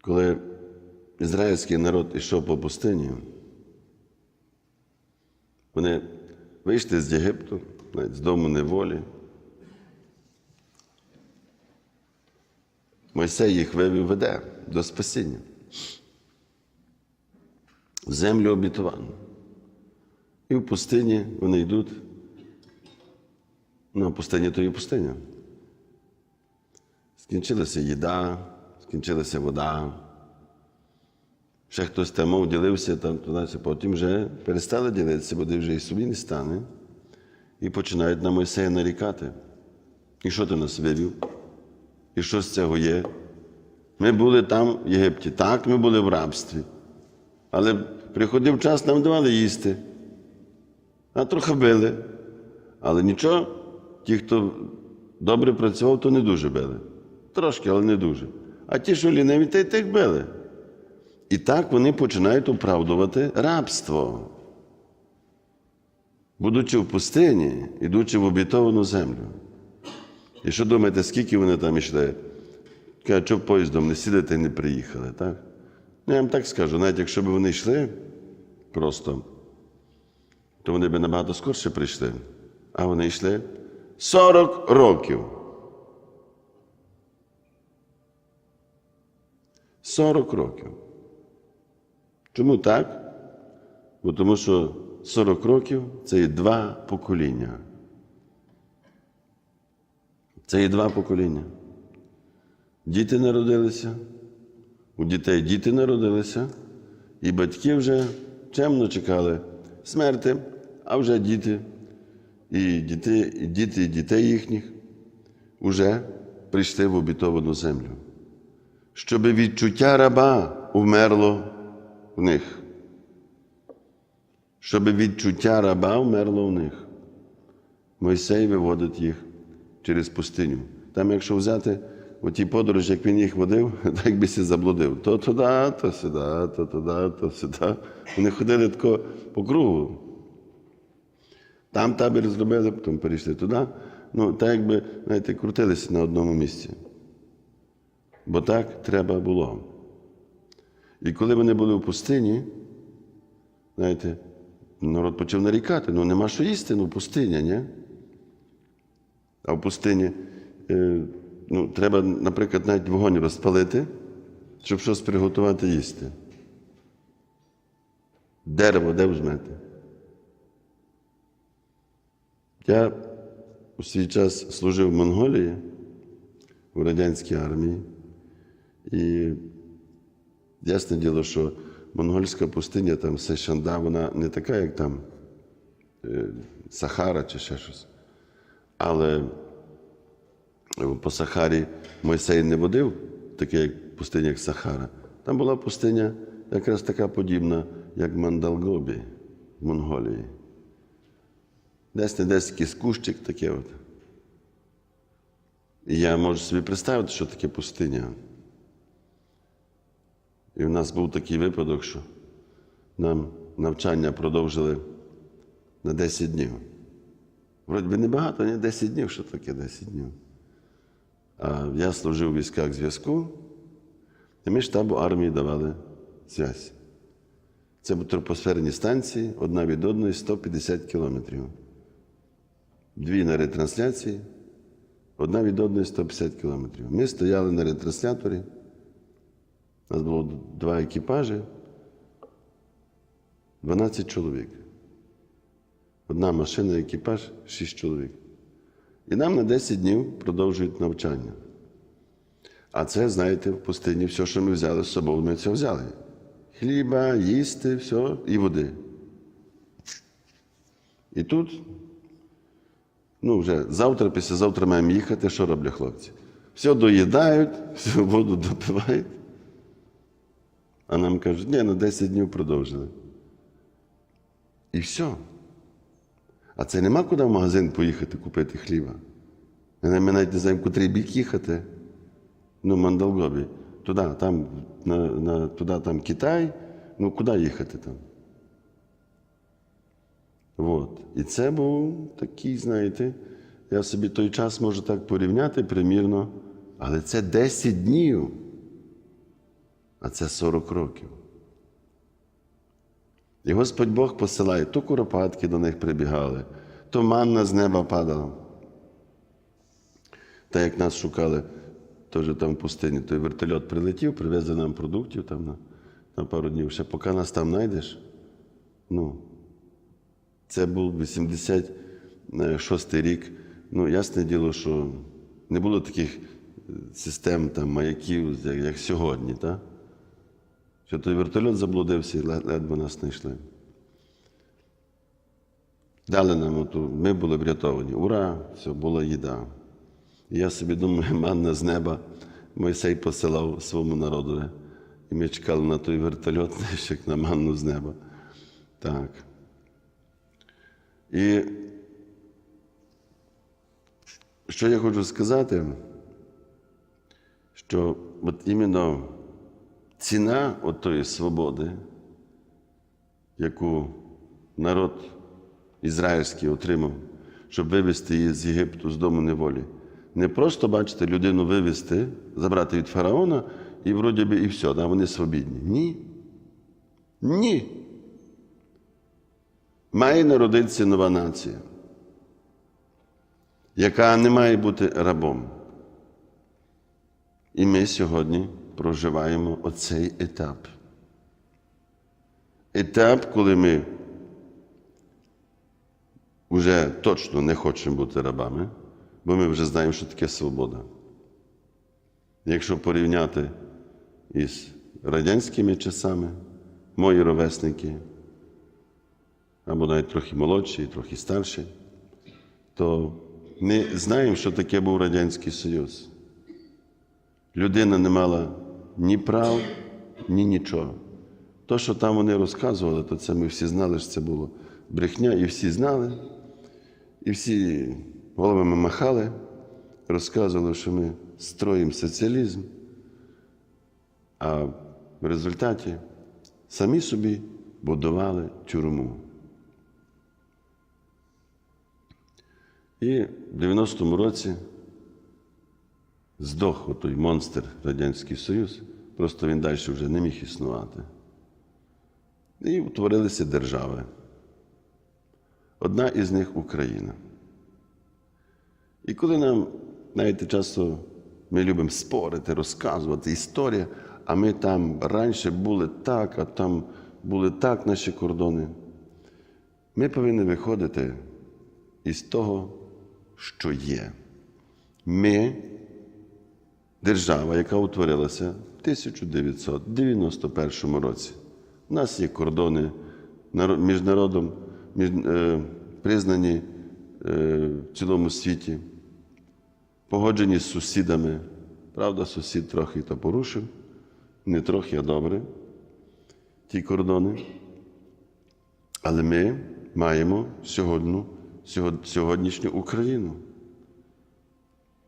коли ізраїльський народ йшов по пустині, вони вийшли з Єгипту, навіть з дому неволі. Мойсей їх вивів веде до спасіння. В землю обітовану. І в пустині вони йдуть. Ну, а пустиня то і пустиня. Скінчилася їда, скінчилася вода. Ще хтось там мов ділився там туди, потім вже перестали ділитися, бо де вже і собі не стане. І починають на Мойсея нарікати. І що ти нас вивів? І що з цього є? Ми були там, в Єгипті. Так, ми були в рабстві. Але приходив час, нам давали їсти. А трохи били. Але нічого, ті, хто добре працював, то не дуже били. Трошки, але не дуже. А ті, що ліниві, та й тих били. І так вони починають оправдувати рабство. Будучи в пустині, ідучи в обітовану землю. І що думаєте, скільки вони там йшли? Кажуть, що поїздом не та й не приїхали, так? Ну, я вам так скажу, навіть якщо б вони йшли просто, то вони б набагато скорше прийшли. А вони йшли 40 років. 40 років. Чому так? Бо тому що 40 років це є два покоління. Це є два покоління. Діти народилися, у дітей діти народилися, і батьки вже чемно чекали смерти, а вже діти, і діти, і діти, і дітей їхніх вже прийшли в обітовану землю. Щоб відчуття раба вмерло в них. Щоб відчуття раба вмерло в них. Мойсей виводить їх через пустиню. Там, якщо взяти у тій подорожі, як він їх водив, так якби сі заблудив. То туди, то сюди, то туди, то сюди. Вони ходили тако по кругу. Там табір зробили, потім перейшли туди. Ну, так якби, знаєте, крутилися на одному місці. Бо так треба було. І коли вони були в пустині, знаєте, народ почав нарікати, ну нема що їсти, ну пустиня, ні? А в пустині е, ну, треба, наприклад, навіть вогонь розпалити, щоб щось приготувати їсти. Дерево де візьмете? Я у свій час служив в Монголії у радянській армії. І ясне діло, що монгольська пустиня, там Сешанда, вона не така, як там е, Сахара чи ще щось. Але по Сахарі Мойсей не водив, таке як пустиня, як Сахара. Там була пустиня якраз така подібна, як Мандалгобі в Монголії. Десь не десь якийсь кущик таке. От. І я можу собі представити, що таке пустиня. І в нас був такий випадок, що нам навчання продовжили на 10 днів. Вроді би небагато, ні 10 днів, що таке 10 днів. А я служив у військах зв'язку, і ми штабу армії давали зв'язь. Це були тропосферні станції, одна від одної 150 кілометрів. Дві на ретрансляції, одна від одної 150 кілометрів. Ми стояли на ретрансляторі. У нас було два екіпажі, 12 чоловік. Одна машина, екіпаж, 6 чоловік. І нам на 10 днів продовжують навчання. А це, знаєте, в пустині все, що ми взяли з собою, ми це взяли. Хліба, їсти, все, і води. І тут, ну вже завтра, післязавтра маємо їхати, що роблять хлопці? Все доїдають, всю воду допивають. А нам кажуть, ні, на 10 днів продовжили. І все. А це нема куди в магазин поїхати купити хліба. Ми навіть не знаємо, котрий бік їхати. Ну, Мандалгобі. Туди, там, на, на, туди там Китай. Ну, куди їхати там? От. І це був такий, знаєте, я собі той час можу так порівняти примірно, але це 10 днів. А це 40 років. І Господь Бог посилає, то куропатки до них прибігали, то манна з неба падала. Та як нас шукали, теж там в пустині, той вертольот прилетів, привезли нам продуктів там на, на пару днів. Ще поки нас там знайдеш, ну, це був 86 рік. Ну, ясне діло, що не було таких е, систем там, маяків, як, як сьогодні. Так? Що той вертольот заблудився і ледве нас знайшли. Дали нам оту, ми були врятовані. Ура! Все, була їда. І я собі думаю, манна з неба Мойсей посилав своєму народу. І ми чекали на той вертольот, як на манну з неба. Так. І що я хочу сказати, що от іменно ціна от тої свободи, яку народ ізраїльський отримав, щоб вивезти її з Єгипту, з дому неволі. Не просто, бачите, людину вивезти, забрати від фараона, і вроді би і все, да, вони свобідні. Ні. Ні. Має народитися нова нація, яка не має бути рабом. І ми сьогодні проживаємо оцей етап. Етап, коли ми вже точно не хочемо бути рабами, бо ми вже знаємо, що таке свобода. Якщо порівняти із радянськими часами, мої ровесники, або навіть трохи молодші, трохи старші, то ми знаємо, що таке був Радянський Союз. Людина не мала ні прав, ні нічого. То, що там вони розказували, то це ми всі знали, що це було брехня, і всі знали, і всі головами махали, розказували, що ми строїмо соціалізм, а в результаті самі собі будували тюрму. І в 90-му році здох той монстр Радянський Союз, просто він далі вже не міг існувати. І утворилися держави. Одна із них Україна. І коли нам, знаєте, часто ми любимо спорити, розказувати історія, а ми там раніше були так, а там були так наші кордони. Ми повинні виходити із того, що є. Ми держава, яка утворилася в 1991 році. У нас є кордони між народом, е, признані е, в цілому світі, погоджені з сусідами. Правда, сусід трохи то порушив, не трохи, а добре, ті кордони. Але ми маємо сьогодні- сьогоднішню Україну.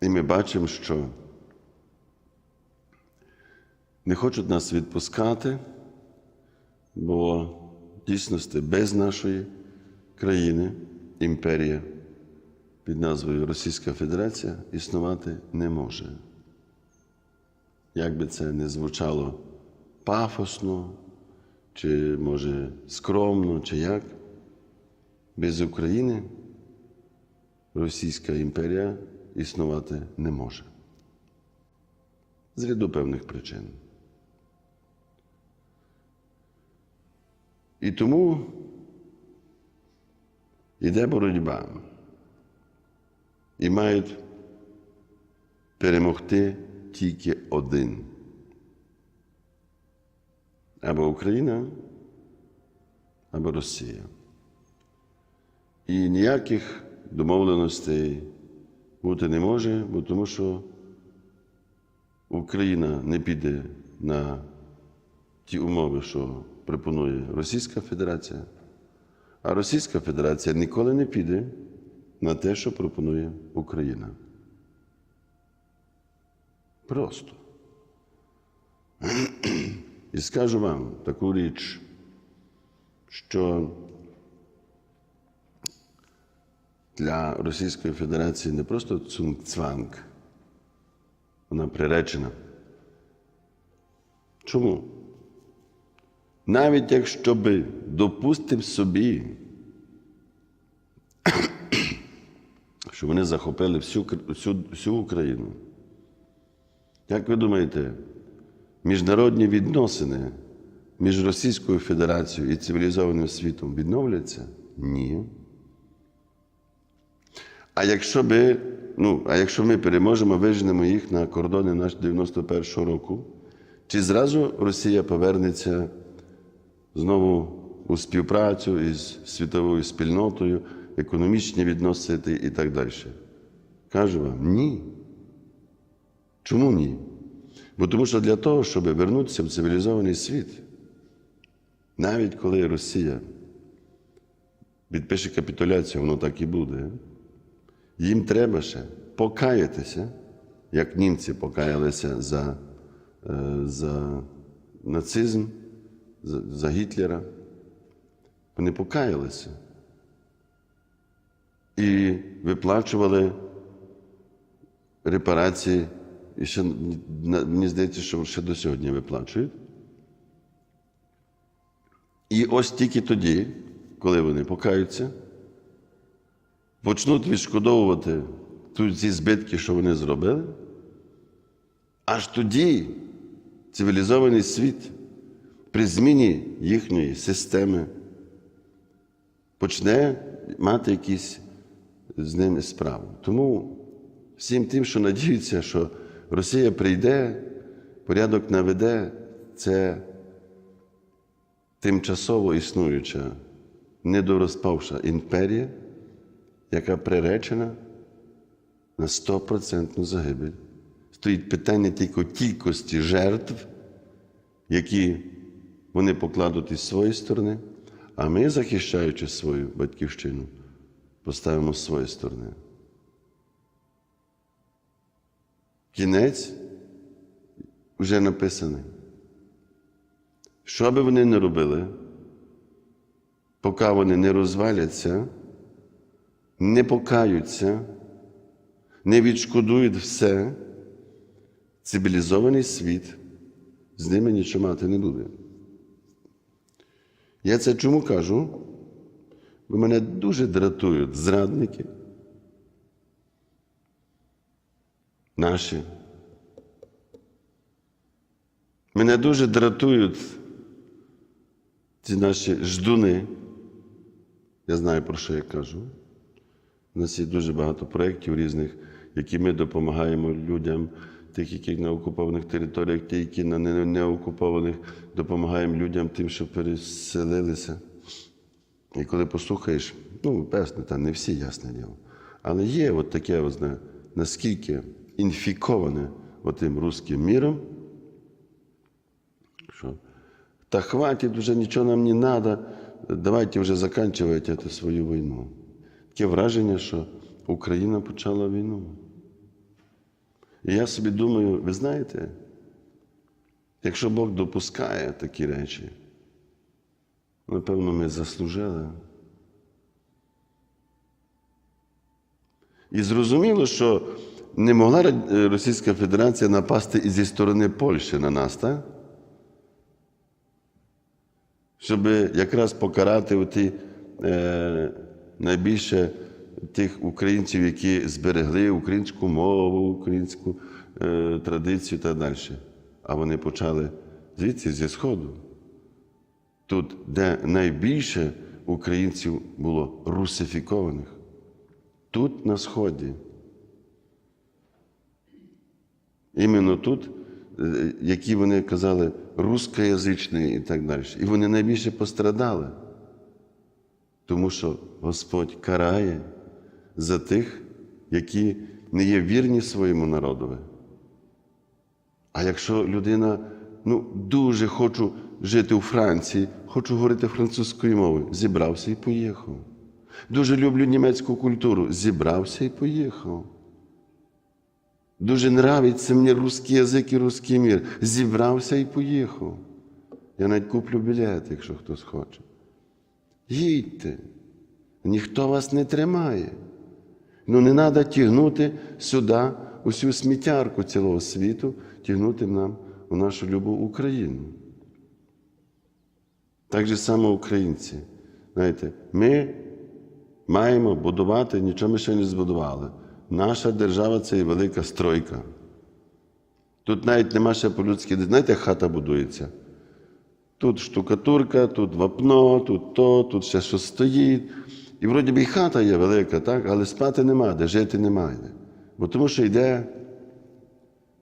І ми бачимо, що не хочуть нас відпускати, бо в дійсності без нашої країни імперія під назвою Російська Федерація існувати не може. Як би це не звучало пафосно, чи може скромно, чи як, без України Російська імперія існувати не може. З ряду певних причин. І тому йде боротьба. І мають перемогти тільки один. Або Україна, або Росія. І ніяких домовленостей бути не може, бо тому що Україна не піде на ті умови, що пропонує Російська Федерація, а Російська Федерація ніколи не піде на те, що пропонує Україна. Просто. І скажу вам таку річ, що для Російської Федерації не просто цунг-цванг, вона приречена. Чому? Навіть якщо би допустив собі, що вони захопили всю, всю, всю Україну. Як ви думаєте, міжнародні відносини між Російською Федерацією і цивілізованим світом відновляться? Ні. А якщо би, ну, а якщо ми переможемо, виженемо їх на кордони наш 91-го року, чи зразу Росія повернеться знову у співпрацю із світовою спільнотою, економічні відносини і так далі? Кажу вам, ні. Чому ні? Бо тому що для того, щоб вернутися в цивілізований світ, навіть коли Росія підпише капітуляцію, воно так і буде. Їм треба ще покаятися, як німці покаялися за, е, за нацизм, за, Гітлера. Вони покаялися і виплачували репарації, і ще мені здається, що ще до сьогодні виплачують. І ось тільки тоді, коли вони покаються, почнуть відшкодовувати ці збитки, що вони зробили, аж тоді цивілізований світ при зміні їхньої системи почне мати якісь з ними справи. Тому всім тим, що надіються, що Росія прийде, порядок наведе, це тимчасово існуюча, недорозпавша імперія, яка приречена на 100% загибель. Стоїть питання тільки кількості жертв, які вони покладуть із своєї сторони, а ми, захищаючи свою батьківщину, поставимо з своєї сторони. Кінець вже написаний. Що би вони не робили, поки вони не розваляться, не покаються, не відшкодують все, цивілізований світ з ними нічого мати не буде. Я це чому кажу? Бо мене дуже дратують зрадники. Наші. Мене дуже дратують ці наші ждуни. Я знаю, про що я кажу. У нас є дуже багато проєктів різних, які ми допомагаємо людям, тих, які на окупованих територіях, ті, які на неокупованих, допомагаємо людям тим, що переселилися. І коли послухаєш, ну, певно, там не всі, ясне діло. Але є от таке, от, наскільки інфіковане отим руським міром, що та хватить, вже нічого нам не треба, давайте вже закінчувати свою війну. Таке враження, що Україна почала війну. І я собі думаю, ви знаєте, якщо Бог допускає такі речі, напевно, ми заслужили. І зрозуміло, що не могла Російська Федерація напасти і зі сторони Польщі на нас, так? Щоб якраз покарати оті, е, найбільше тих українців, які зберегли українську мову, українську е, традицію та далі. А вони почали звідси зі Сходу. Тут, де найбільше українців було русифікованих, тут на Сході. Іменно тут, е, які вони казали, рускоязичні і так далі. І вони найбільше пострадали, тому що Господь карає за тих, які не є вірні своєму народові. А якщо людина, ну, дуже хочу жити у Франції, хочу говорити французькою мовою, зібрався і поїхав. Дуже люблю німецьку культуру, зібрався і поїхав. Дуже нравиться мені русський язик і русський мір. Зібрався і поїхав. Я навіть куплю білет, якщо хтось хоче. Їдьте, ніхто вас не тримає. Ну не треба тягнути сюди усю сміттярку цілого світу, тягнути нам у нашу любу Україну. Так же само українці. Знаєте, ми маємо будувати, нічого ми ще не збудували. Наша держава це є велика стройка. Тут навіть нема ще по-людськи, знаєте, як хата будується. Тут штукатурка, тут вапно, тут то, тут ще щось стоїть. І вроді би і хата є велика, так? але спати нема, де жити немає. Бо тому що йде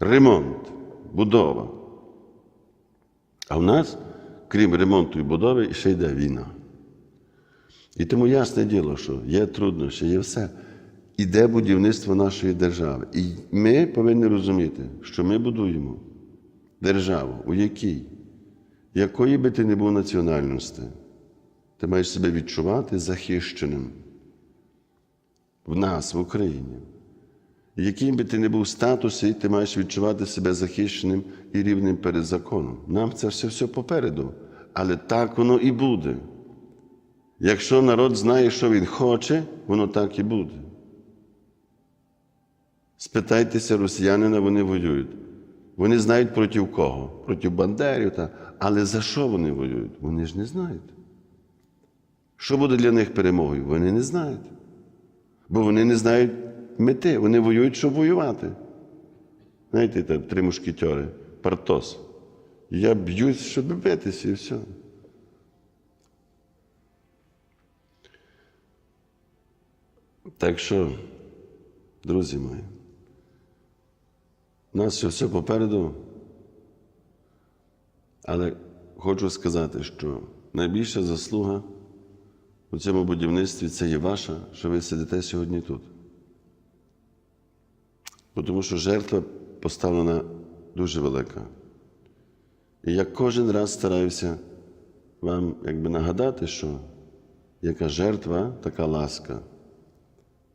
ремонт, будова. А в нас, крім ремонту і будови, ще йде війна. І тому ясне діло, що є труднощі, є все. Іде будівництво нашої держави. І ми повинні розуміти, що ми будуємо державу, у якій, якої би ти не був національності, ти маєш себе відчувати захищеним в нас, в Україні. Яким би ти не був в статусі, ти маєш відчувати себе захищеним і рівним перед законом. Нам це все, все попереду. Але так воно і буде. Якщо народ знає, що він хоче, воно так і буде. Спитайтеся росіянина, вони воюють. Вони знають проти кого? Проти бандерів. Та... Але за що вони воюють? Вони ж не знають. Що буде для них перемогою? Вони не знають. Бо вони не знають мети. Вони воюють, щоб воювати. Знаєте, там три мушкетери, Партос. Я б'юсь, щоб битися, і все. Так що, друзі мої, у нас ще все попереду, але хочу сказати, що найбільша заслуга у цьому будівництві це є ваша, що ви сидите сьогодні тут. Тому що жертва поставлена дуже велика. І я кожен раз стараюся вам якби нагадати, що яка жертва, така ласка,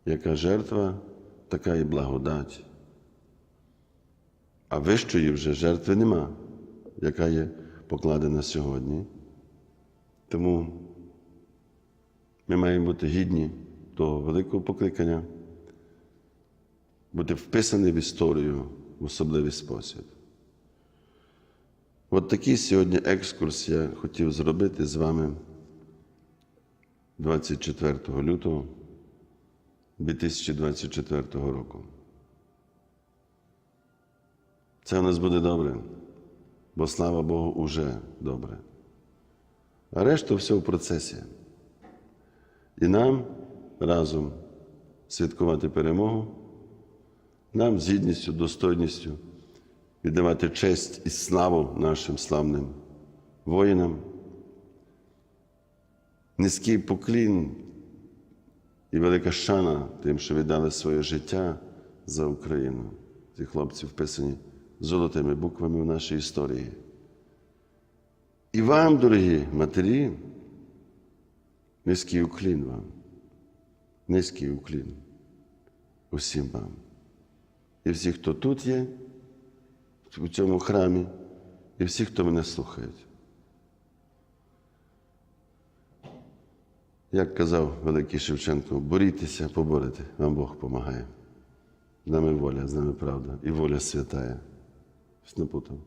яка жертва, така і благодать. А вищої вже жертви нема, яка є покладена сьогодні. Тому ми маємо бути гідні того великого покликання, бути вписані в історію в особливий спосіб. От такий сьогодні екскурс я хотів зробити з вами 24 лютого 2024 року. Це у нас буде добре, бо слава Богу, уже добре. А решта все в процесі. І нам разом святкувати перемогу, нам з гідністю, достойністю віддавати честь і славу нашим славним воїнам. Низький поклін і велика шана тим, що віддали своє життя за Україну. Ці хлопці вписані золотими буквами в нашій історії. І вам, дорогі матері, низький уклін вам, низький уклін усім вам. І всі, хто тут є, у цьому храмі, і всі, хто мене слухають. Як казав великий Шевченко, борітеся, поборете, вам Бог допомагає. З нами воля, з нами правда і воля святая. Щось напутав.